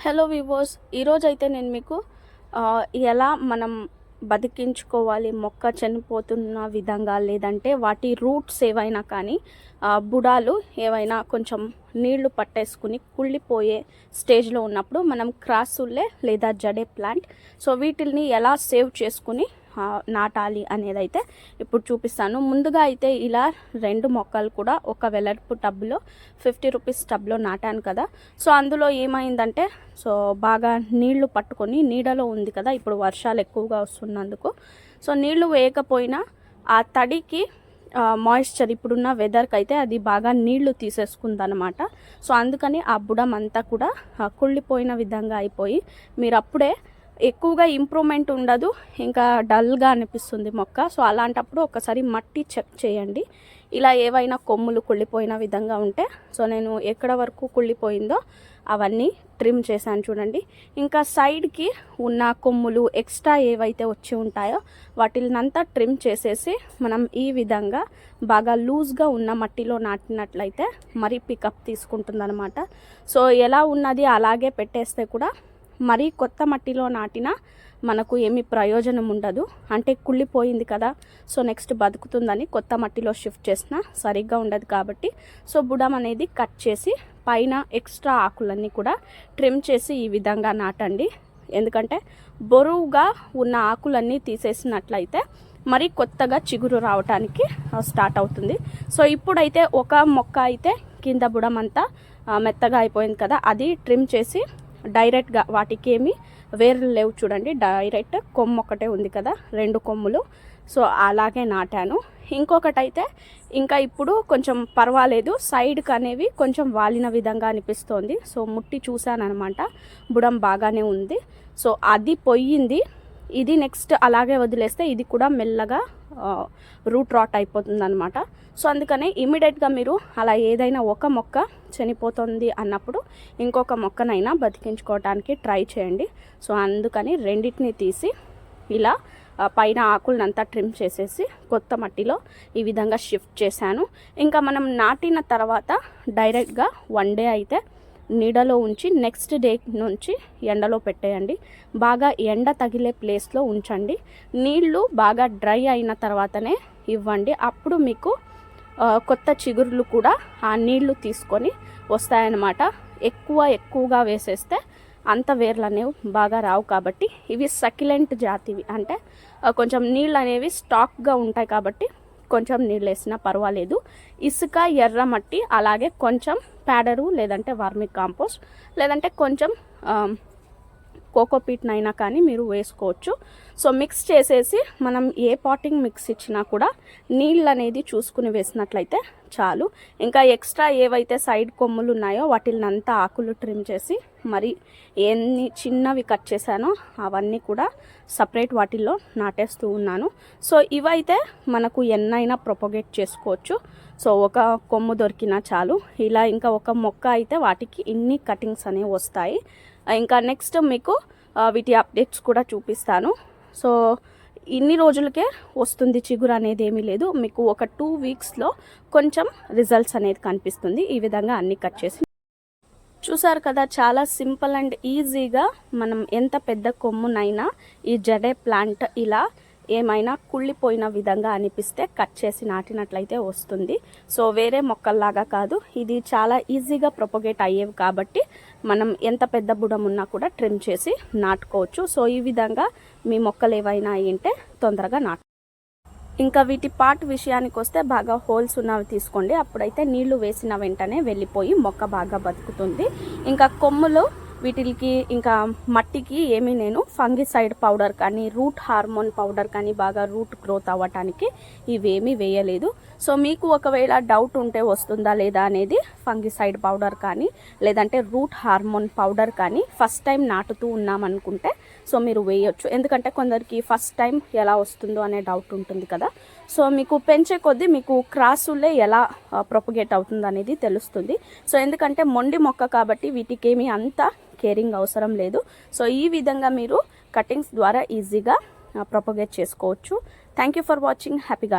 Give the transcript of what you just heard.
Hello వివోస్ ఈరోజు అయితే నేను మీకు ఎలా మనం బతికించుకోవాలి మొక్క చనిపోతున్న విధంగా లేదంటే వాటి రూట్స్ ఏవైనా కానీ బుడాలు ఏవైనా కొంచెం నీళ్ళు పట్టేసుకుని కుళ్ళిపోయే స్టేజ్లో ఉన్నప్పుడు మనం క్రాసుల్లే లేదా జడే ప్లాంట్. సో వీటిల్ని ఎలా సేవ్ చేసుకుని నాటాలి అనేది అయితే ఇప్పుడు చూపిస్తాను. ముందుగా అయితే ఇలా రెండు మొక్కలు కూడా ఒక వెలర్పు టబ్లో ఫిఫ్టీ రూపీస్ టబ్లో నాటాను కదా. సో అందులో ఏమైందంటే సో బాగా నీళ్ళు పట్టుకొని నీడలో ఉంది కదా ఇప్పుడు వర్షాలు ఎక్కువగా వస్తున్నందుకు. సో నీళ్ళు వేయకపోయినా ఆ తడికి మాయిశ్చర్ ఇప్పుడున్న వెదర్కి అయితే అది బాగా నీళ్ళు తీసేసుకుందనమాట. సో అందుకని ఆ బుడం అంతా కూడా కుళ్ళిపోయిన విధంగా అయిపోయి మీరు అప్పుడే ఎక్కువగా ఇంప్రూవ్మెంట్ ఉండదు ఇంకా డల్గా అనిపిస్తుంది మొక్క. సో అలాంటప్పుడు ఒకసారి మట్టి చెక్ చేయండి. ఇలా ఏవైనా కొమ్ములు కుళ్ళిపోయిన విధంగా ఉంటే సో నేను ఎక్కడ వరకు కుళ్ళిపోయిందో అవన్నీ ట్రిమ్ చేశాను చూడండి. ఇంకా సైడ్కి ఉన్న కొమ్ములు ఎక్స్ట్రా ఏవైతే వచ్చి ఉంటాయో వాటినంతా ట్రిమ్ చేసేసి మనం ఈ విధంగా బాగా లూజ్గా ఉన్న మట్టిలో నాటినట్లయితే మరీ పికప్ తీసుకుంటుందన్నమాట. సో ఎలా ఉన్నది అలాగే పెట్టేస్తే కూడా మరీ కొత్త మట్టిలో నాటినా మనకు ఏమి ప్రయోజనం ఉండదు. అంటే కుళ్ళిపోయింది కదా. సో నెక్స్ట్ బతుకుతుందని కొత్త మట్టిలో షిఫ్ట్ చేసినా సరిగ్గా ఉండదు కాబట్టి సో బుడం అనేది కట్ చేసి పైన ఎక్స్ట్రా ఆకులన్నీ కూడా ట్రిమ్ చేసి ఈ విధంగా నాటండి. ఎందుకంటే బరువుగా ఉన్న ఆకులన్నీ తీసేసినట్లయితే మరి కొత్తగా చిగురు రావటానికి స్టార్ట్ అవుతుంది. సో ఇప్పుడైతే ఒక మొక్క అయితే కింద బుడం అంతా మెత్తగా అయిపోయింది కదా. అది ట్రిమ్ చేసి డైరెక్ట్గా వాటికేమి వేర్లు లేవు చూడండి. డైరెక్ట్ కొమ్ము ఒకటే ఉంది కదా రెండు కొమ్ములు. సో అలాగే నాటాను. ఇంకొకటి అయితే ఇంకా ఇప్పుడు కొంచెం పర్వాలేదు. సైడ్కి అనేవి కొంచెం వాలిన విధంగా అనిపిస్తోంది. సో ముట్టి చూశానమాట బుడం బాగానే ఉంది. సో అది పొయ్యింది ఇది నెక్స్ట్ అలాగే వదిలేస్తే ఇది కూడా మెల్లగా రూట్ రాట్ అయిపోతుంది అనమాట సో అందుకనే ఇమీడియట్గా మీరు అలా ఏదైనా ఒక మొక్క చనిపోతుంది అన్నప్పుడు ఇంకొక మొక్కనైనా బతికించుకోవటానికి ట్రై చేయండి. సో అందుకని రెండింటిని తీసి ఇలా పైన ఆకులనంతా ట్రిమ్ చేసేసి కొత్త మట్టిలో ఈ విధంగా షిఫ్ట్ చేశాను. ఇంకా మనం నాటిన తర్వాత డైరెక్ట్గా వన్ డే అయితే నీడలో ఉంచి నెక్స్ట్ డే నుంచి ఎండలో పెట్టేయండి. బాగా ఎండ తగిలే ప్లేస్లో ఉంచండి. నీళ్ళు బాగా డ్రై అయిన తర్వాతనే ఇవ్వండి. అప్పుడు మీకు కొత్త చిగురులు కూడా ఆ నీళ్ళు తీసుకొని వస్తాయన్నమాట. ఎక్కువ ఎక్కువగా వేసేస్తే అంత వేర్లు అనేవి బాగా రావు కాబట్టి ఇవి సకిలెంట్ జాతివి. అంటే కొంచెం నీళ్ళు అనేవి స్టాక్గా ఉంటాయి కాబట్టి కొంచెం నీళ్ళు వేసినా పర్వాలేదు. ఇసుక ఎర్ర మట్టి అలాగే కొంచెం ప్యాడరు లేదంటే వార్మిక్ కాంపోస్ట్ లేదంటే కొంచెం కోకోపీట్నైనా కానీ మీరు వేసుకోవచ్చు. సో మిక్స్ చేసేసి మనం ఏ పాటింగ్ మిక్స్ ఇచ్చినా కూడా నీళ్ళు అనేది చూసుకుని వేసినట్లయితే చాలు. ఇంకా ఎక్స్ట్రా ఏవైతే సైడ్ కొమ్ములు ఉన్నాయో వాటిని అంతా ఆకులు ట్రిమ్ చేసి మరి ఎన్ని చిన్నవి కట్ చేశానో అవన్నీ కూడా సపరేట్ వాటిల్లో నాటేస్తూ ఉన్నాను. సో ఇవైతే మనకు ఎన్నైనా ప్రొపగేట్ చేసుకోవచ్చు. సో ఒక కొమ్ము దొరికినా చాలు. ఇలా ఇంకా ఒక మొక్క అయితే వాటికి ఇన్ని కటింగ్స్ అనేవి వస్తాయి. ఇంకా నెక్స్ట్ మీకు వీటి అప్డేట్స్ కూడా చూపిస్తాను. సో ఇన్ని రోజులకే వస్తుంది చిగురు అనేది ఏమీ లేదు. మీకు ఒక టూ వీక్స్లో కొంచెం రిజల్ట్స్ అనేది కనిపిస్తుంది. ఈ విధంగా అన్ని కట్ చేసి చూసారు కదా చాలా సింపుల్ అండ్ ఈజీగా మనం ఎంత పెద్ద కొమ్మునైనా ఈ జడే ప్లాంట్ ఇలా ఏమైనా కుళ్ళిపోయిన విధంగా అనిపిస్తే కట్ చేసి నాటినట్లయితే వస్తుంది. సో వేరే మొక్కల్లాగా కాదు. ఇది చాలా ఈజీగా ప్రొపగేట్ అయ్యేవి కాబట్టి మనం ఎంత పెద్ద బుడం ఉన్నా కూడా ట్రిమ్ చేసి నాటుకోవచ్చు. సో ఈ విధంగా మీ మొక్కలు ఏవైనా అయ్యింటే తొందరగా నాటు. ఇంకా వీటి పార్ట్ విషయానికి వస్తే బాగా హోల్స్ ఉన్నవి తీసుకోండి. అప్పుడైతే నీళ్ళు వేసిన వెంటనే వెళ్ళిపోయి మొక్క బాగా బతుకుతుంది. ఇంకా కొమ్ములు వీటికి ఇంకా మట్టికి ఏమీ నేను ఫంగిసైడ్ పౌడర్ కానీ రూట్ హార్మోన్ పౌడర్ కానీ బాగా రూట్ గ్రోత్ అవ్వటానికి ఇవేమీ వేయలేదు. సో మీకు ఒకవేళ డౌట్ ఉంటే వస్తుందా లేదా అనేది ఫంగిసైడ్ పౌడర్ కానీ లేదంటే రూట్ హార్మోన్ పౌడర్ కానీ ఫస్ట్ టైం నాటుతూ ఉన్నామనుకుంటే సో మీరు వేయొచ్చు. ఎందుకంటే కొందరికి ఫస్ట్ టైం ఎలా వస్తుందో అనే డౌట్ ఉంటుంది కదా. సో మీకు పెంచే కొద్దీ మీకు క్రాసులే ఎలా ప్రొపగేట్ అవుతుంది అనేది తెలుస్తుంది. సో ఎందుకంటే మొండి మొక్క కాబట్టి వీటికి ఏమీ అంత కేరింగ్ అవసరం లేదు. సో ఈ విధంగా మీరు కటింగ్స్ ద్వారా ఈజీగా ప్రొపగేట్ చేసుకోవచ్చు. థ్యాంక్ యూ ఫర్ వాచింగ్ హ్యాపీగా